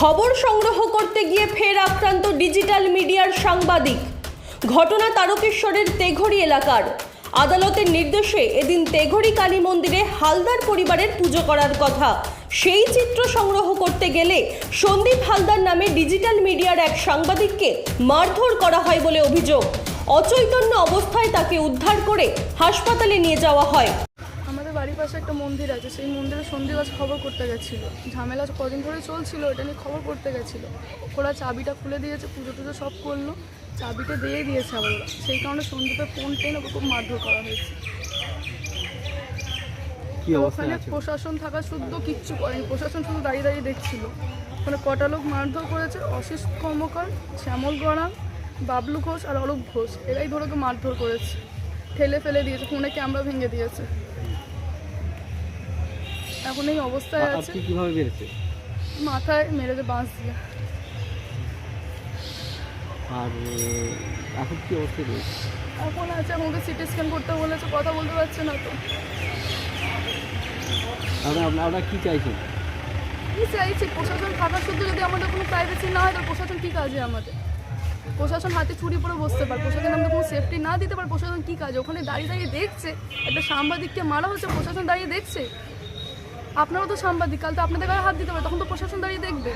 খবর সংগ্রহ করতে গিয়ে ফের আক্রান্ত ডিজিটাল মিডিয়ার সাংবাদিক। ঘটনা তারকেশ্বরের তেঘড়ি এলাকার। আদালতের নির্দেশে এদিন তেঘড়ি কালী মন্দিরে হালদার পরিবারের পুজো করার কথা। সেই চিত্র সংগ্রহ করতে গেলে সন্দীপ হালদার নামে ডিজিটাল মিডিয়ার এক সাংবাদিককে মারধর করা হয় বলে অভিযোগ। অচৈতন্য অবস্থায় তাকে উদ্ধার করে হাসপাতালে নিয়ে যাওয়া হয়। পাশে একটা মন্দির আছে সেই মন্দিরে সন্ধিবাস খবর করতে গেছিল। ঝামেলা কদিন ধরে চলছিল এটা নিয়ে খবর করতে গেছিল। ওরা চাবিটা খুলে দিয়েছে পুজো টুজো সব করল চাবিটা দিয়ে দিয়েছে আবার ওরা। সেই কারণে সন্দীপের ফোন টেন ওকে খুব মারধর করা হয়েছে। ওখানে প্রশাসন থাকা শুদ্ধ কিচ্ছু করেনি প্রশাসন শুধু দাঁড়িয়ে দাঁড়িয়ে দেখছিল। ওখানে কটা লোক মারধর করেছে অশিস কর্মকার শ্যামল গড়ান বাবলু ঘোষ আর অরূপ ঘোষ। এরাই ধরে ওকে মারধর করেছে। ঠেলে ফেলে দিয়েছে ফোনে ক্যামেরা ভেঙে দিয়েছে। এখন এই অবস্থায় আছে। আপনি কীভাবে বেড়েছে? মাথায় মেরেছে বাঁশ দিয়ে। আর এখন কি অবস্থায় রয়েছে? এখন আছে আমাকে সিটি স্ক্যান করতে বলেছে কথা বলতে পারছে না তো। আপনারা আপনারা কি চাইছেন? কি চাইছি? প্রশাসন থাকা শুধু যদি আমাদের কোনো প্রাইভেসি না হয় তাহলে প্রশাসন কী কাজে আমাদের? প্রশাসন হাতে চুরি পরে বসতে পারে। প্রশাসন আমাদের কোনো সেফটি না দিতে পারে প্রশাসন কী কাজে? ওখানে দাঁড়িয়ে দাঁড়িয়ে দেখছে। একটা সাংবাদিককে মারা হচ্ছে প্রশাসন দাঁড়িয়ে দেখছে? আপনারাও তো সাংবাদিক কাল তো আপনাদের গায়ে হাত দিতে পারে তখন তো প্রশাসন দাঁড়িয়ে দেখবে।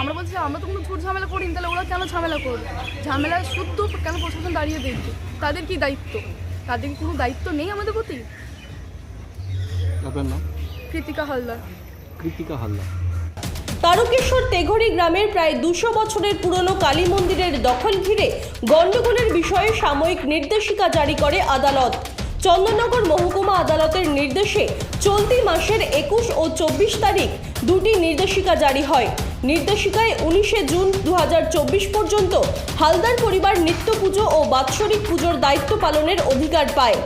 আমরা বলছি আমরা তো কোনো ঝুট ঝামেলা করিনি তাহলে ওরা কেন ঝামেলা করবে? ঝামেলা শুদ্ধ কেন প্রশাসন দাঁড়িয়ে দেখবে? তাদের কি দায়িত্ব? তাদের কি কোনো দায়িত্ব নেই আমাদের প্রতি? আপনার নাম? কৃতিকা হালদার। কৃতিকা হালদার। তারকেশ্বর তেঘরি গ্রামের প্রায় দুশো বছরের পুরনো কালী মন্দিরের দখল ঘিরে গণ্ডগোলের বিষয়ে সাময়িক নির্দেশিকা জারি করে আদালত। চন্দননগর মহকুমা আদালতের নির্দেশে চলতি মাসের একুশ ও চব্বিশ তারিখ দুটি নির্দেশিকা জারি হয়। নির্দেশিকায় উনিশে জুন দু হাজার চব্বিশ পর্যন্ত হালদার পরিবার নিত্য পুজো ও বাৎসরিক পুজোর দায়িত্ব পালনের অধিকার পায়।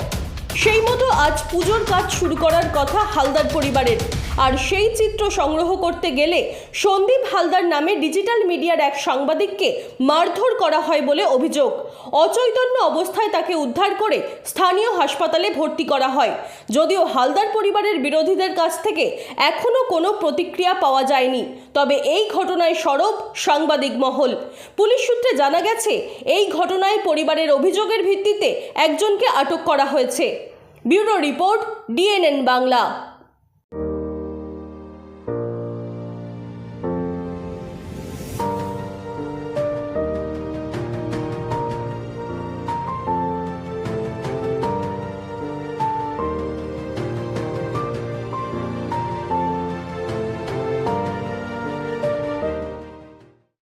সেই মতো আজ পুজোর কাজ শুরু করার কথা হালদার পরিবারের। আর সেই চিত্র সংগ্রহ করতে গেলে সন্দীপ হালদার নামে ডিজিটাল মিডিয়ার এক সাংবাদিককে মারধর করা হয় বলে অভিযোগ। অচৈতন্য অবস্থায় তাকে উদ্ধার করে স্থানীয় হাসপাতালে ভর্তি করা হয়। যদিও হালদার পরিবারের বিরোধীদের কাছ থেকে এখনও কোনো প্রতিক্রিয়া পাওয়া যায়নি। তবে এই ঘটনায় সরব সাংবাদিক মহল। পুলিশ সূত্রে জানা গেছে, এই ঘটনায় পরিবারের অভিযোগের ভিত্তিতে একজনকে আটক করা হয়েছে। Bureau report DNN Bangla